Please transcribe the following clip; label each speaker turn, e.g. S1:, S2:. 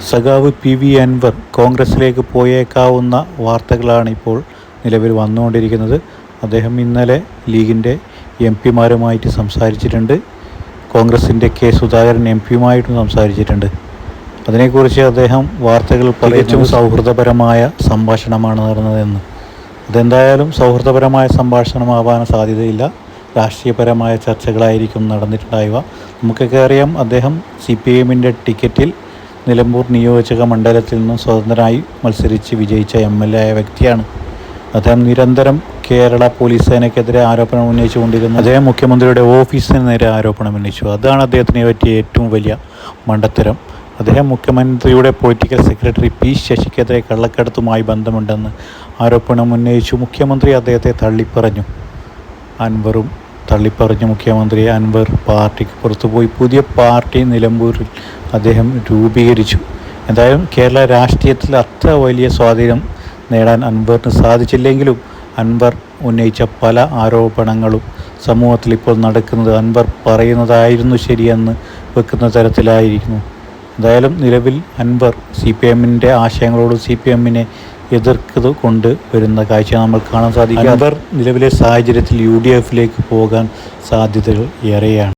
S1: സഖാവ് P V Anwar കോൺഗ്രസിലേക്ക് പോയേക്കാവുന്ന വാർത്തകളാണ് ഇപ്പോൾ നിലവിൽ വന്നുകൊണ്ടിരിക്കുന്നത്. അദ്ദേഹം ഇന്നലെ ലീഗിന്റെ എം പിമാരുമായിട്ട് സംസാരിച്ചിട്ടുണ്ട്. കോൺഗ്രസിന്റെ കെ സുധാകരൻ എം പിയുമായിട്ടും സംസാരിച്ചിട്ടുണ്ട്. അതിനെക്കുറിച്ച് അദ്ദേഹം വാർത്തകൾ തികച്ചും സൗഹൃദപരമായ സംഭാഷണമാണ് നടന്നതെന്ന്. അതെന്തായാലും സൗഹൃദപരമായ സംഭാഷണമാവാൻ സാധ്യതയില്ല. രാഷ്ട്രീയപരമായ ചർച്ചകളായിരിക്കും നടന്നിട്ടുണ്ടായവ നമുക്കൊക്കെ അറിയാം അദ്ദേഹം സി പി എമ്മിന്റെ ടിക്കറ്റിൽ നിലമ്പൂർ നിയോജക മണ്ഡലത്തിൽ നിന്നും സ്വതന്ത്രനായി മത്സരിച്ച് വിജയിച്ച എം എൽ എ ആയ വ്യക്തിയാണ്. അദ്ദേഹം നിരന്തരം കേരള പോലീസ് സേനയ്ക്കെതിരെ ആരോപണം ഉന്നയിച്ചുകൊണ്ടിരുന്നു അദ്ദേഹം മുഖ്യമന്ത്രിയുടെ ഓഫീസിന് നേരെ ആരോപണം ഉന്നയിച്ചു. അതാണ് അദ്ദേഹത്തിനെ പറ്റിയ ഏറ്റവും വലിയ മണ്ടത്തരം. അദ്ദേഹം മുഖ്യമന്ത്രിയുടെ പൊളിറ്റിക്കൽ സെക്രട്ടറി പി ശശിക്കെതിരെ കള്ളക്കടത്തുമായി ബന്ധമുണ്ടെന്ന് ആരോപണം ഉന്നയിച്ചു. മുഖ്യമന്ത്രി അദ്ദേഹത്തെ തള്ളിപ്പറഞ്ഞു. അൻവറും തള്ളിപ്പറഞ്ഞു മുഖ്യമന്ത്രി അൻവർ പാർട്ടിക്ക് പുറത്തുപോയി. പുതിയ പാർട്ടി നിലമ്പൂരിൽ അദ്ദേഹം രൂപീകരിച്ചു. എന്തായാലും കേരള രാഷ്ട്രീയത്തിൽ അത്ര വലിയ സ്വാധീനം നേടാൻ അൻവറിന് സാധിച്ചില്ലെങ്കിലും അൻവർ ഉന്നയിച്ച പല ആരോപണങ്ങളും സമൂഹത്തിൽ ഇപ്പോൾ നടക്കുന്നത് അൻവർ പറയുന്നതായിരുന്നു ശരിയെന്ന് വെക്കുന്ന തരത്തിലായിരിക്കുന്നു. എന്തായാലും നിലവിൽ അൻവർ സി പി എമ്മിന്റെ ആശയങ്ങളോട് സി പി എമ്മിനെ എതിർക്കുന്നത് കൊണ്ട് വരുന്ന കാഴ്ച നമ്മൾ കാണാൻ സാധിക്കും. അവർ നിലവിലെ സാഹചര്യത്തിൽ യു ഡി എഫിലേക്ക് പോകാൻ സാധ്യതകൾ ഏറെയാണ്.